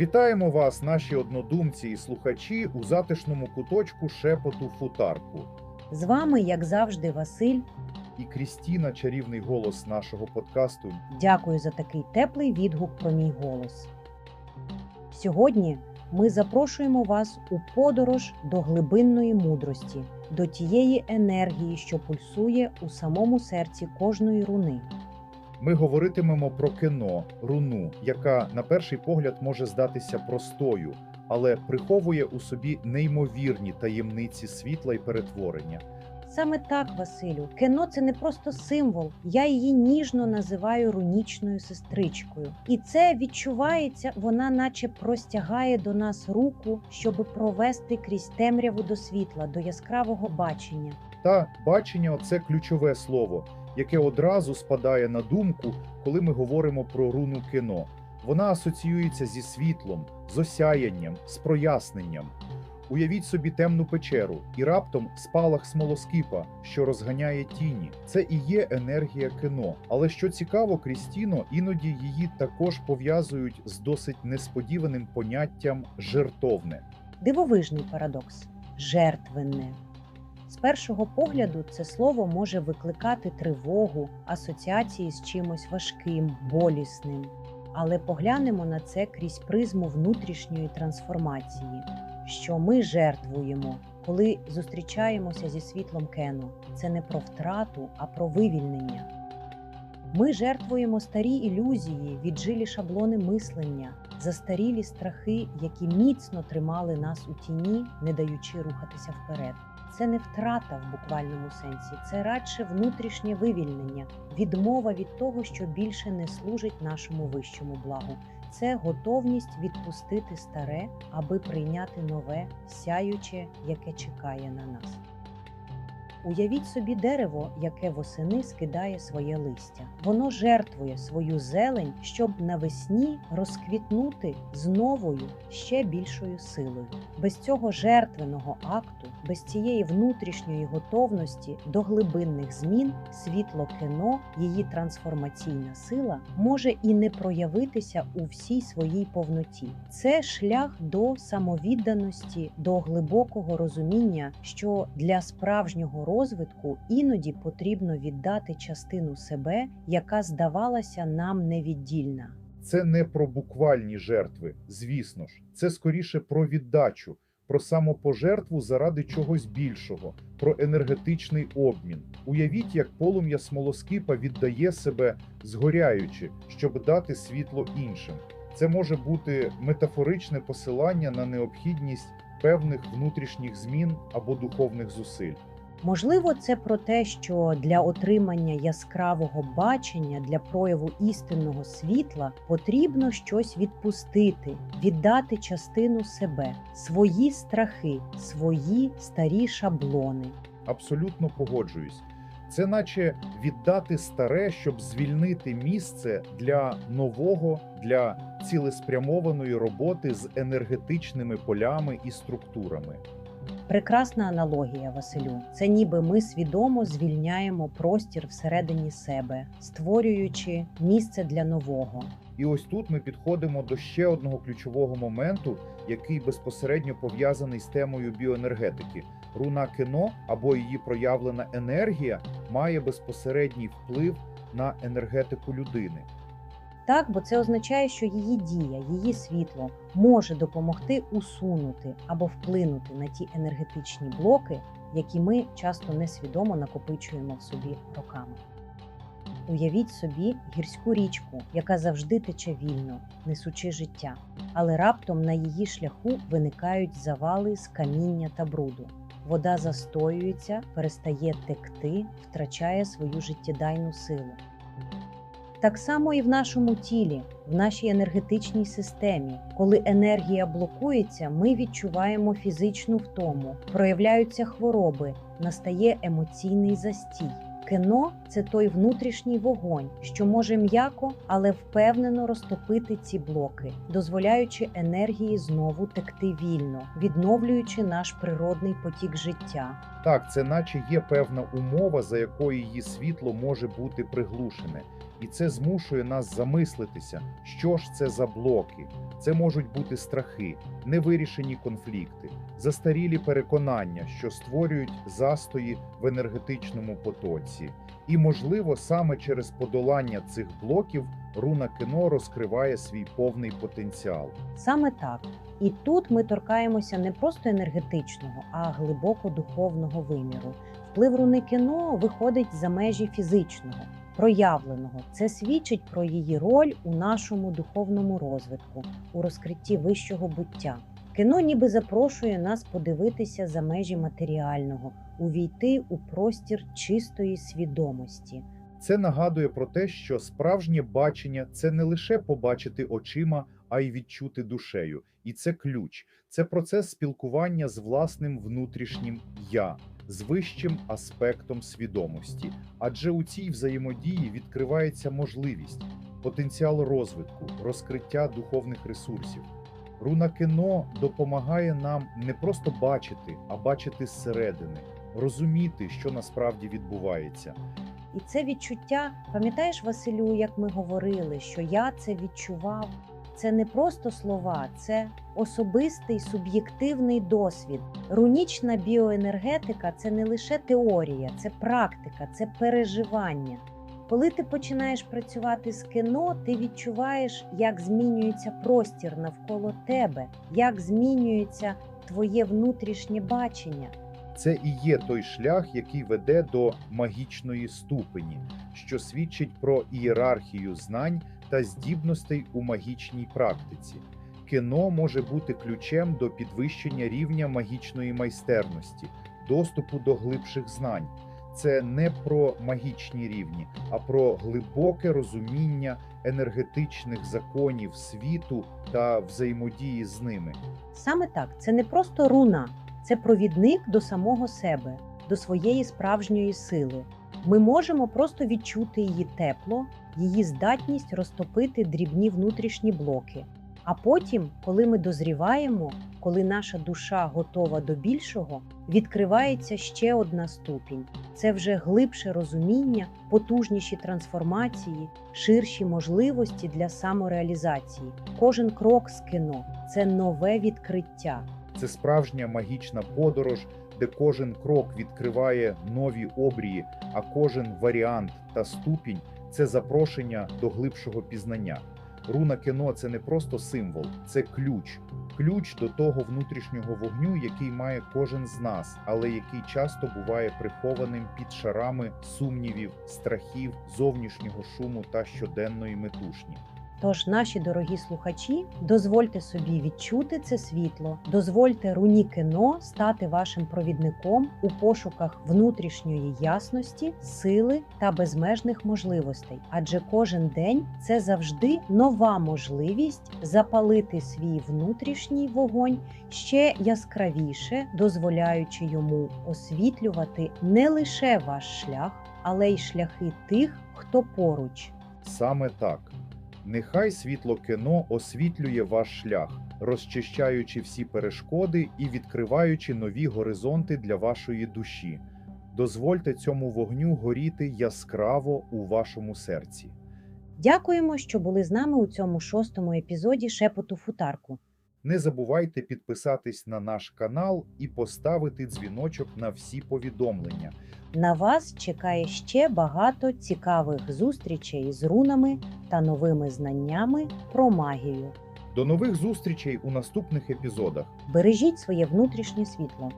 Вітаємо вас, наші однодумці і слухачі, у затишному куточку шепоту футарку. З вами, як завжди, Василь. І Крістіна, чарівний голос нашого подкасту. Дякую за такий теплий відгук про мій голос. Сьогодні ми запрошуємо вас у подорож до глибинної мудрості, до тієї енергії, що пульсує у самому серці кожної руни. Ми говоритимемо про кіно, руну, яка на перший погляд може здатися простою, але приховує у собі неймовірні таємниці світла і перетворення. Саме так, Василю, кіно це не просто символ. Я її ніжно називаю рунічною сестричкою. І це відчувається, вона наче простягає до нас руку, щоб провести крізь темряву до світла, до яскравого бачення. Та бачення це ключове слово, яке одразу спадає на думку, коли ми говоримо про руну кіно. Вона асоціюється зі світлом, з осяянням, з проясненням. Уявіть собі темну печеру і раптом спалах смолоскипа, що розганяє тіні. Це і є енергія кіно. Але що цікаво, Крістіно, іноді її також пов'язують з досить несподіваним поняттям жертовне. Дивовижний парадокс жертвенне. З першого погляду це слово може викликати тривогу, асоціації з чимось важким, болісним. Але поглянемо на це крізь призму внутрішньої трансформації, що ми жертвуємо, коли зустрічаємося зі світлом Кену. Це не про втрату, а про вивільнення. Ми жертвуємо старі ілюзії, віджилі шаблони мислення, застарілі страхи, які міцно тримали нас у тіні, не даючи рухатися вперед. Це не втрата в буквальному сенсі, це радше внутрішнє вивільнення, відмова від того, що більше не служить нашому вищому благу. Це готовність відпустити старе, аби прийняти нове, сяюче, яке чекає на нас. Уявіть собі дерево, яке восени скидає своє листя. Воно жертвує свою зелень, щоб навесні розквітнути з новою, ще більшою силою. Без цього жертвеного акту, без цієї внутрішньої готовності до глибинних змін, світло кіно, її трансформаційна сила може і не проявитися у всій своїй повноті. Це шлях до самовідданості, до глибокого розуміння, що для справжнього розвитку іноді потрібно віддати частину себе, яка здавалася нам невіддільна. Це не про буквальні жертви, звісно ж, це скоріше про віддачу, про самопожертву заради чогось більшого, про енергетичний обмін. Уявіть, як полум'я смолоскипа віддає себе згоряючи, щоб дати світло іншим. Це може бути метафоричне посилання на необхідність певних внутрішніх змін або духовних зусиль. Можливо, це про те, що для отримання яскравого бачення, для прояву істинного світла потрібно щось відпустити, віддати частину себе, свої страхи, свої старі шаблони. Абсолютно погоджуюсь. Це наче віддати старе, щоб звільнити місце для нового, для цілеспрямованої роботи з енергетичними полями і структурами. Прекрасна аналогія, Василю. Це ніби ми свідомо звільняємо простір всередині себе, створюючи місце для нового. І ось тут ми підходимо до ще одного ключового моменту, який безпосередньо пов'язаний з темою біоенергетики. Руна кіно або її проявлена енергія має безпосередній вплив на енергетику людини. Так, бо це означає, що її дія, її світло може допомогти усунути або вплинути на ті енергетичні блоки, які ми часто несвідомо накопичуємо в собі роками. Уявіть собі гірську річку, яка завжди тече вільно, несучи життя, але раптом на її шляху виникають завали з каміння та бруду. Вода застоюється, перестає текти, втрачає свою життєдайну силу. Так само і в нашому тілі, в нашій енергетичній системі. Коли енергія блокується, ми відчуваємо фізичну втому, проявляються хвороби, настає емоційний застій. Кіно це той внутрішній вогонь, що може м'яко, але впевнено розтопити ці блоки, дозволяючи енергії знову текти вільно, відновлюючи наш природний потік життя. Так, це наче є певна умова, за якою її світло може бути приглушене. І це змушує нас замислитися, що ж це за блоки. Це можуть бути страхи, невирішені конфлікти, застарілі переконання, що створюють застої в енергетичному потоці. І, можливо, саме через подолання цих блоків руна кіно розкриває свій повний потенціал. Саме так. І тут ми торкаємося не просто енергетичного, а глибоко духовного виміру. Вплив руни кіно виходить за межі фізичного, проявленого. Це свідчить про її роль у нашому духовному розвитку, у розкритті вищого буття. Кіно ніби запрошує нас подивитися за межі матеріального, увійти у простір чистої свідомості. Це нагадує про те, що справжнє бачення це не лише побачити очима, а й відчути душею. І це ключ, це процес спілкування з власним внутрішнім я, з вищим аспектом свідомості. Адже у цій взаємодії відкривається можливість, потенціал розвитку, розкриття духовних ресурсів. Руна кіно допомагає нам не просто бачити, а бачити зсередини, розуміти, що насправді відбувається. І це відчуття, пам'ятаєш, Василю, як ми говорили, що я це відчував. Це не просто слова, це особистий суб'єктивний досвід. Рунічна біоенергетика це не лише теорія, це практика, це переживання. Коли ти починаєш працювати з кіно, ти відчуваєш, як змінюється простір навколо тебе, як змінюється твоє внутрішнє бачення. Це і є той шлях, який веде до магічної ступені, що свідчить про ієрархію знань та здібностей у магічній практиці. Кіно може бути ключем до підвищення рівня магічної майстерності, доступу до глибших знань. Це не про магічні рівні, а про глибоке розуміння енергетичних законів світу та взаємодії з ними. Саме так, це не просто руна, це провідник до самого себе, до своєї справжньої сили. Ми можемо просто відчути її тепло, її здатність розтопити дрібні внутрішні блоки. А потім, коли ми дозріваємо, коли наша душа готова до більшого, відкривається ще одна ступінь. Це вже глибше розуміння, потужніші трансформації, ширші можливості для самореалізації. Кожен крок з кіно це нове відкриття. Це справжня магічна подорож, де кожен крок відкриває нові обрії, а кожен варіант та ступінь це запрошення до глибшого пізнання. Руна кіно це не просто символ, це ключ. Ключ до того внутрішнього вогню, який має кожен з нас, але який часто буває прихованим під шарами сумнівів, страхів, зовнішнього шуму та щоденної метушні. Тож, наші дорогі слухачі, дозвольте собі відчути це світло, дозвольте руні кіно стати вашим провідником у пошуках внутрішньої ясності, сили та безмежних можливостей. Адже кожен день це завжди нова можливість запалити свій внутрішній вогонь ще яскравіше, дозволяючи йому освітлювати не лише ваш шлях, але й шляхи тих, хто поруч. Саме так. Нехай світло кіно освітлює ваш шлях, розчищаючи всі перешкоди і відкриваючи нові горизонти для вашої душі. Дозвольте цьому вогню горіти яскраво у вашому серці. Дякуємо, що були з нами у цьому шостому епізоді Шепоту Футарку. Не забувайте підписатись на наш канал і поставити дзвіночок на всі повідомлення. На вас чекає ще багато цікавих зустрічей з рунами та новими знаннями про магію. До нових зустрічей у наступних епізодах. Бережіть своє внутрішнє світло.